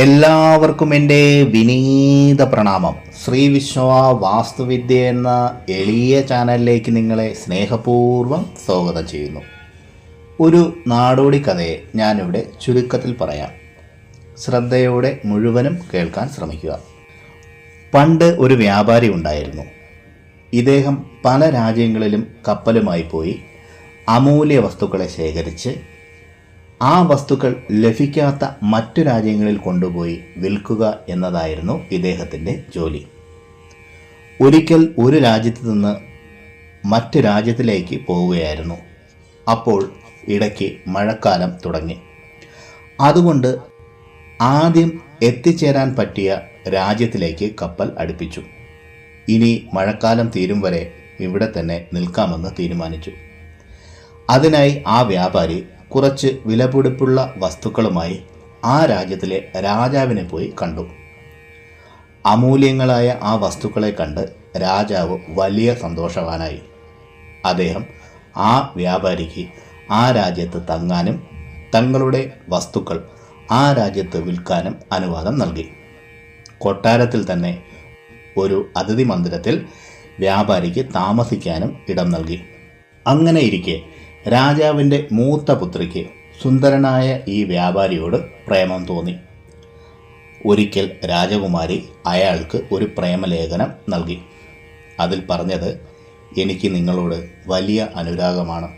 എല്ലാവർക്കും എന്റെ വിനീത പ്രണാമം. ശ്രീ വിശ്വ വാസ്തുവിദ്യ എന്ന എളിയ ചാനലിലേക്ക് നിങ്ങളെ സ്നേഹപൂർവം സ്വാഗതം ചെയ്യുന്നു. ഒരു നാടോടി കഥയെ ഞാനിവിടെ ചുരുക്കത്തിൽ പറയാം. ശ്രദ്ധയോടെ മുഴുവനും കേൾക്കാൻ ശ്രമിക്കുക. പണ്ട് ഒരു വ്യാപാരി ഉണ്ടായിരുന്നു. ഇദ്ദേഹം പല രാജ്യങ്ങളിലും കപ്പലുമായി പോയി അമൂല്യ വസ്തുക്കളെ ശേഖരിച്ച് ആ വസ്തുക്കൾ ലഭിക്കാത്ത മറ്റു രാജ്യങ്ങളിൽ കൊണ്ടുപോയി വിൽക്കുക എന്നതായിരുന്നു ഇദ്ദേഹത്തിന്റെ ജോലി. ഒരിക്കൽ ഒരു രാജ്യത്ത് നിന്ന് മറ്റു രാജ്യത്തിലേക്ക് പോവുകയായിരുന്നു. അപ്പോൾ ഇടയ്ക്ക് മഴക്കാലം തുടങ്ങി. അതുകൊണ്ട് ആദ്യം എത്തിച്ചേരാൻ പറ്റിയ രാജ്യത്തിലേക്ക് കപ്പൽ അടുപ്പിച്ചു. ഇനി മഴക്കാലം തീരും വരെ ഇവിടെ തന്നെ നിൽക്കാമെന്ന് തീരുമാനിച്ചു. അതിനായി ആ വ്യാപാരി കുറച്ച് വിലപിടിപ്പുള്ള വസ്തുക്കളുമായി ആ രാജ്യത്തിലെ രാജാവിനെ പോയി കണ്ടു. അമൂല്യങ്ങളായ ആ വസ്തുക്കളെ കണ്ട് രാജാവ് വലിയ സന്തോഷവാനായി. അദ്ദേഹം ആ വ്യാപാരിക്ക് ആ രാജ്യത്ത് തങ്ങാനും തങ്ങളുടെ വസ്തുക്കൾ ആ രാജ്യത്ത് വിൽക്കാനും അനുവാദം നൽകി. കൊട്ടാരത്തിൽ തന്നെ ഒരു അതിഥി മന്ദിരത്തിൽ വ്യാപാരിക്ക് താമസിക്കാനും ഇടം നൽകി. അങ്ങനെ ഇരിക്കെ രാജാവിന്റെ മൂത്ത പുത്രിക്ക് സുന്ദരനായ ഈ വ്യാപാരിയോട് പ്രേമം തോന്നി. ഒരിക്കൽ രാജകുമാരി അയാൾക്ക് ഒരു പ്രേമലേഖനം നൽകി. അതിൽ പറഞ്ഞത് എനിക്ക് നിങ്ങളോട് വലിയ അനുരാഗമാണ്.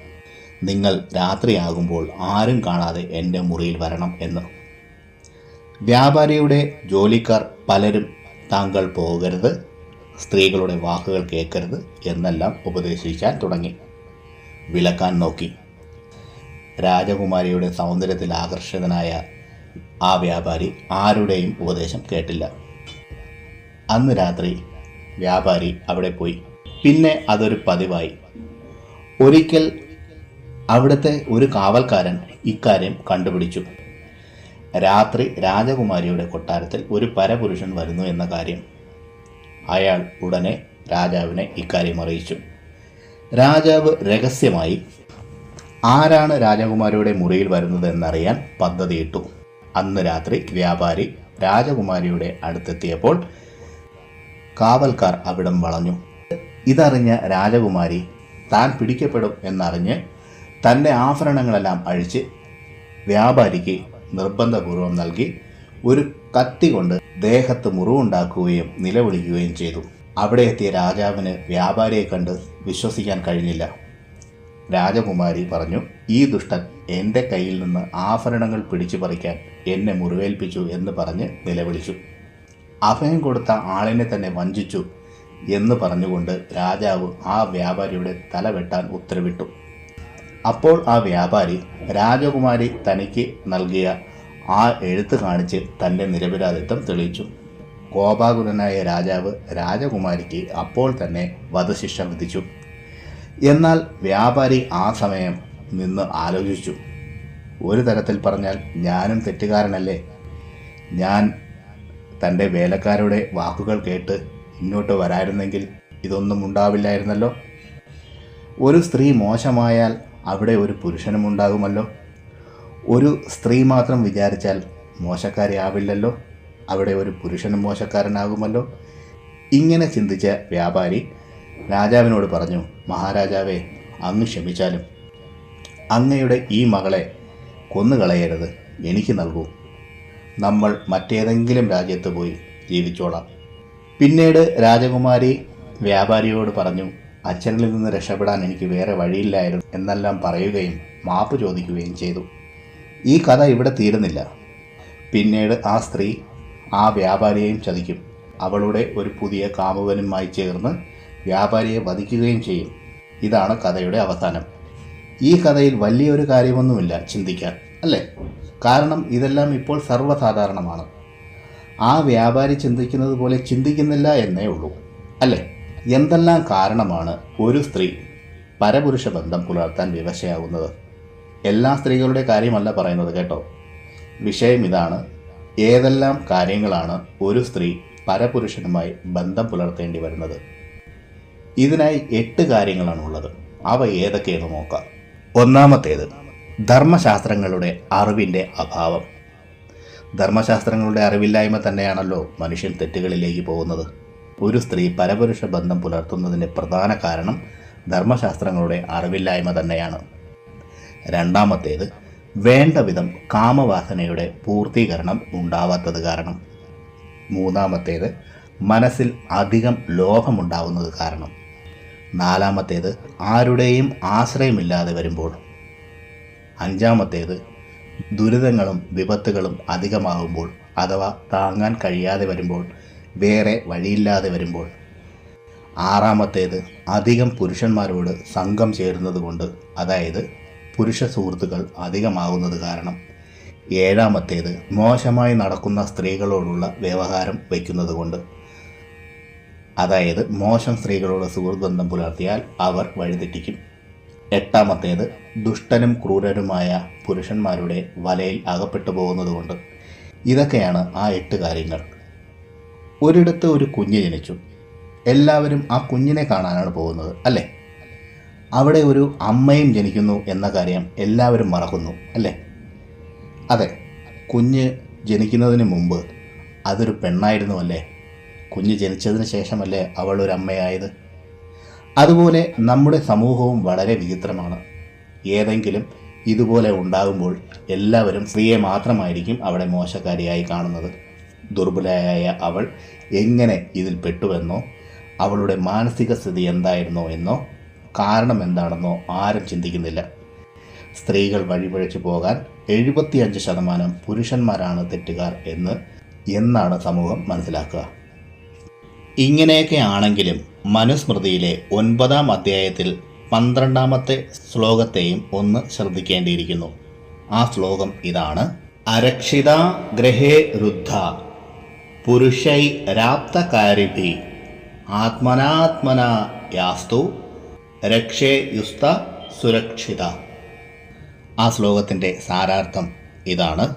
നിങ്ങൾ രാത്രിയാകുമ്പോൾ ആരും കാണാതെ എന്റെ മുറിയിൽ വരണം എന്ന്. വ്യാപാരിയുടെ ജോലിക്കാർ പലരും താങ്കൾ പോകരുത് സ്ത്രീകളുടെ വാക്കുകൾ കേൾക്കരുത് എന്നെല്ലാം ഉപദേശിക്കാൻ തുടങ്ങി. വിളക്കാൻ നോക്കി. രാജകുമാരിയുടെ സൗന്ദര്യത്തിൽ ആകർഷിതനായ ആ വ്യാപാരി ആരുടെയും ഉപദേശം കേട്ടില്ല. അന്ന് രാത്രി വ്യാപാരി അവിടെ പോയി. പിന്നെ അതൊരു പതിവായി. ഒരിക്കൽ അവിടുത്തെ ഒരു കാവൽക്കാരൻ ഇക്കാര്യം കണ്ടുപിടിച്ചു. രാത്രി രാജകുമാരിയുടെ കൊട്ടാരത്തിൽ ഒരു പരപുരുഷൻ വരുന്നു എന്ന കാര്യം. അയാൾ ഉടനെ രാജാവിനെ ഇക്കാര്യം അറിയിച്ചു. രാജാവ് രഹസ്യമായി ആരാണ് രാജകുമാരിയുടെ മുറിയിൽ വരുന്നത് എന്നറിയാൻ പദ്ധതിയിട്ടു അന്ന് രാത്രി വ്യാപാരി രാജകുമാരിയുടെ അടുത്തെത്തിയപ്പോൾ കാവൽക്കാർ അവിടം വളഞ്ഞു. ഇതറിഞ്ഞ രാജകുമാരി താൻ പിടിക്കപ്പെടും എന്നറിഞ്ഞ് തന്റെ ആഭരണങ്ങളെല്ലാം അഴിച്ച് വ്യാപാരിക്ക് നിർബന്ധപൂർവം നൽകി ഒരു കത്തി കൊണ്ട് ദേഹത്ത് മുറിവുണ്ടാക്കുകയും നിലവിളിക്കുകയും ചെയ്തു. അവിടെ എത്തിയ രാജാവിന് വ്യാപാരിയെ കണ്ട് വിശ്വസിക്കാൻ കഴിഞ്ഞില്ല. രാജകുമാരി പറഞ്ഞു ഈ ദുഷ്ടൻ എന്റെ കയ്യിൽ നിന്ന് ആഭരണങ്ങൾ പിടിച്ചു പറിക്കാൻ എന്നെ മുറിവേൽപ്പിച്ചു എന്ന് പറഞ്ഞ് നിലവിളിച്ചു. അഭയം കൊടുത്ത ആളിനെ തന്നെ വഞ്ചിച്ചു എന്ന് പറഞ്ഞുകൊണ്ട് രാജാവ് ആ വ്യാപാരിയുടെ തല വെട്ടാൻ ഉത്തരവിട്ടു. അപ്പോൾ ആ വ്യാപാരി രാജകുമാരി തനിക്ക് നൽകിയ ആ എഴുത്ത് കാണിച്ച് തന്റെ നിരപരാധിത്വം തെളിയിച്ചു. കോപാകുലനായ രാജാവ് രാജകുമാരിക്ക് അപ്പോൾ തന്നെ വധശിക്ഷ വിധിച്ചു. എന്നാൽ വ്യാപാരി ആ സമയം നിന്ന് ആലോചിച്ചു. ഒരു തരത്തിൽ പറഞ്ഞാൽ ഞാനും തെറ്റുകാരനല്ലേ? ഞാൻ തന്റെ വേലക്കാരുടെ വാക്കുകൾ കേട്ട് ഇങ്ങോട്ട് വരായിരുന്നെങ്കിൽ ഇതൊന്നും ഉണ്ടാവില്ലായിരുന്നല്ലോ. ഒരു സ്ത്രീ മോശമായാൽ അവിടെ ഒരു പുരുഷനും ഉണ്ടാകുമല്ലോ. ഒരു സ്ത്രീ മാത്രം വിചാരിച്ചാൽ മോശക്കാരിയാവില്ലല്ലോ. അവിടെ ഒരു പുരുഷനും മോശക്കാരനാകുമല്ലോ? ഇങ്ങനെ ചിന്തിച്ച വ്യാപാരി രാജാവിനോട് പറഞ്ഞു മഹാരാജാവേ അങ്ങ് ക്ഷമിച്ചാലും അങ്ങയുടെ ഈ മകളെ കൊന്നുകളയരുത്. എനിക്ക് നൽകൂ. നമ്മൾ മറ്റേതെങ്കിലും രാജ്യത്ത് പോയി ജീവിച്ചോളാം. പിന്നീട് രാജകുമാരി വ്യാപാരിയോട് പറഞ്ഞു അച്ഛനിൽ നിന്ന് രക്ഷപ്പെടാൻ എനിക്ക് വേറെ വഴിയില്ലായിരുന്നു എന്നെല്ലാം പറയുകയും മാപ്പ് ചോദിക്കുകയും ചെയ്തു. ഈ കഥ ഇവിടെ തീരുന്നില്ല. പിന്നീട് ആ സ്ത്രീ ആ വ്യാപാരിയെയും ചതിക്കും. അവളുടെ ഒരു പുതിയ കാമുകനുമായി ചേർന്ന് വ്യാപാരിയെ വധിക്കുകയും ചെയ്യും. ഇതാണ് കഥയുടെ അവസാനം. ഈ കഥയിൽ വലിയൊരു കാര്യമൊന്നുമില്ല ചിന്തിക്കാൻ അല്ലേ? കാരണം ഇതെല്ലാം ഇപ്പോൾ സർവസാധാരണമാണ്. ആ വ്യാപാരി ചിന്തിക്കുന്നത് പോലെ ചിന്തിക്കുന്നില്ല എന്നേ ഉള്ളൂ അല്ലേ? എന്തെല്ലാം കാരണമാണ് ഒരു സ്ത്രീ പരപുരുഷ ബന്ധം പുലർത്താൻ വിവശയാകുന്നത് എല്ലാ സ്ത്രീകളുടെ കാര്യമല്ല പറയുന്നത് കേട്ടോ. വിഷയം ഇതാണ്. ഏതെല്ലാം കാര്യങ്ങളാണ് ഒരു സ്ത്രീ പരപുരുഷനുമായി ബന്ധം പുലർത്തേണ്ടി വരുന്നത്? ഇതിനായി എട്ട് കാര്യങ്ങളാണ് ഉള്ളത് അവ ഏതൊക്കെയെന്ന് നോക്കാം. ഒന്നാമത്തേത് ധർമ്മശാസ്ത്രങ്ങളുടെ അറിവിന്റെ അഭാവം. ധർമ്മശാസ്ത്രങ്ങളുടെ അറിവില്ലായ്മ തന്നെയാണല്ലോ മനുഷ്യൻ തെറ്റുകളിലേക്ക് പോകുന്നത്. ഒരു സ്ത്രീ പരപുരുഷ ബന്ധം പുലർത്തുന്നതിന്റെ പ്രധാന കാരണം ധർമ്മശാസ്ത്രങ്ങളുടെ അറിവില്ലായ്മ തന്നെയാണ്. രണ്ടാമത്തേത് വേണ്ട വിധം കാമവാസനയുടെ പൂർത്തീകരണം ഉണ്ടാവാത്തത് കാരണം. മൂന്നാമത്തേത് മനസ്സിൽ അധികം ലോഭമുണ്ടാവുന്നത് കാരണം. നാലാമത്തേത് ആരുടെയും ആശ്രയമില്ലാതെ വരുമ്പോൾ. അഞ്ചാമത്തേത് ദുരിതങ്ങളും വിപത്തുകളും അധികമാകുമ്പോൾ അഥവാ താങ്ങാൻ കഴിയാതെ വരുമ്പോൾ വേറെ വഴിയില്ലാതെ വരുമ്പോൾ. ആറാമത്തേത് അധികം പുരുഷന്മാരോട് സംഘം ചേരുന്നത് കൊണ്ട് അതായത് പുരുഷ സുഹൃത്തുക്കൾ അധികമാകുന്നത് കാരണം. ഏഴാമത്തേത് മോശമായി നടക്കുന്ന സ്ത്രീകളോടുള്ള വ്യവഹാരം വയ്ക്കുന്നത് കൊണ്ട് അതായത് മോശം സ്ത്രീകളോട് സുഹൃത്ത് ബന്ധം പുലർത്തിയാൽ അവർ വഴിതെറ്റിക്കും. എട്ടാമത്തേത് ദുഷ്ടനും ക്രൂരനുമായ പുരുഷന്മാരുടെ വലയിൽ അകപ്പെട്ടു പോകുന്നതുകൊണ്ട്. ഇതൊക്കെയാണ് ആ എട്ട് കാര്യങ്ങൾ. ഒരിടത്ത് ഒരു കുഞ്ഞ് ജനിച്ചു. എല്ലാവരും ആ കുഞ്ഞിനെ കാണാനാണ് പോകുന്നത് അല്ലേ? അവിടെ ഒരു അമ്മയും ജനിക്കുന്നു എന്ന കാര്യം എല്ലാവരും മറക്കുന്നു അല്ലേ? അതെ കുഞ്ഞ് ജനിക്കുന്നതിന് മുമ്പ് അതൊരു പെണ്ണായിരുന്നു അല്ലേ? കുഞ്ഞ് ജനിച്ചതിന് ശേഷമല്ലേ അവൾ ഒരു അമ്മയായത്? അതുപോലെ നമ്മുടെ സമൂഹവും വളരെ വിചിത്രമാണ്. ഏതെങ്കിലും ഇതുപോലെ ഉണ്ടാകുമ്പോൾ എല്ലാവരും സ്ത്രീയെ മാത്രമായിരിക്കും അവിടെ മോശക്കാരിയായി കാണുന്നത്. ദുർബലയായ അവൾ എങ്ങനെ ഇതിൽ പെട്ടുവെന്നോ അവളുടെ മാനസിക സ്ഥിതി എന്തായിരുന്നോ എന്നോ കാരണം എന്താണെന്നോ ആരും ചിന്തിക്കുന്നില്ല. സ്ത്രീകൾ വഴിപഴച്ചു പോകാൻ എഴുപത്തിയഞ്ച് ശതമാനം പുരുഷന്മാരാണ് തെറ്റുകാർ എന്ന് എന്നാണ് സമൂഹം മനസ്സിലാക്കുക. ഇങ്ങനെയൊക്കെ ആണെങ്കിലും മനുസ്മൃതിയിലെ ഒൻപതാം അധ്യായത്തിൽ പന്ത്രണ്ടാമത്തെ ശ്ലോകത്തെയും ഒന്ന് ശ്രദ്ധിക്കേണ്ടിയിരിക്കുന്നു. ആ ശ്ലോകം ഇതാണ്. അരക്ഷിത ഗ്രഹേ രുദ്ധ പുരുഷൈ രാപ്തകാരിഭി ആത്മനാത്മന യാസ്തു രക്ഷേ യുസ്ത സുരക്ഷിത. ആ ശ്ലോകത്തിന്റെ സാരാർത്ഥം ഇതാണ്.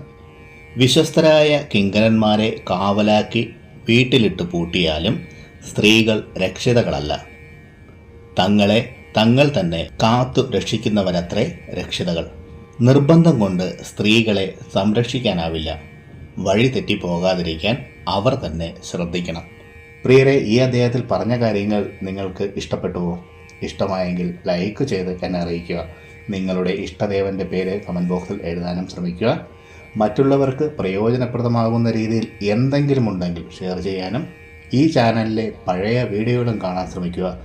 വിശ്വസ്തരായ കിങ്കരന്മാരെ കാവലാക്കി വീട്ടിലിട്ട് പൂട്ടിയാലും സ്ത്രീകൾ രക്ഷിതകളല്ല. തങ്ങളെ തങ്ങൾ തന്നെ കാത്തു രക്ഷിക്കുന്നവരത്രേ രക്ഷിതകൾ. നിർബന്ധം കൊണ്ട് സ്ത്രീകളെ സംരക്ഷിക്കാനാവില്ല. വഴി തെറ്റിപ്പോകാതിരിക്കാൻ അവർ തന്നെ ശ്രദ്ധിക്കണം. പ്രിയരെ ഈ അദ്ദേഹത്തിൽ പറഞ്ഞ കാര്യങ്ങൾ നിങ്ങൾക്ക് ഇഷ്ടപ്പെട്ടുവോ? ഇഷ്ടമായെങ്കിൽ ലൈക്ക് ചെയ്ത് എന്നെ അറിയിക്കുക. നിങ്ങളുടെ ഇഷ്ടദേവന്റെ പേര് കമന്റ് ബോക്സിൽ എഴുതാനും ശ്രമിക്കുക. മറ്റുള്ളവർക്ക് പ്രയോജനപ്രദമാകുന്ന രീതിയിൽ എന്തെങ്കിലും ഉണ്ടെങ്കിൽ ഷെയർ ചെയ്യാനും ഈ ചാനലിലെ പഴയ വീഡിയോകളും കാണാൻ ശ്രമിക്കുക.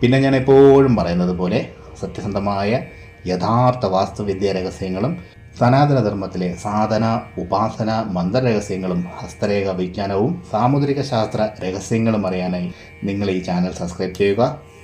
പിന്നെ ഞാൻ എപ്പോഴും പറയുന്നത് പോലെ സത്യസന്ധമായ യഥാർത്ഥ വാസ്തുവിദ്യ രഹസ്യങ്ങളും സനാതനധർമ്മത്തിലെ സാധന ഉപാസന മന്ത്രരഹസ്യങ്ങളും ഹസ്തരേഖ വിജ്ഞാനവും സാമുദ്രിക ശാസ്ത്ര രഹസ്യങ്ങളും അറിയാനായി നിങ്ങൾ ഈ ചാനൽ സബ്സ്ക്രൈബ് ചെയ്യുക.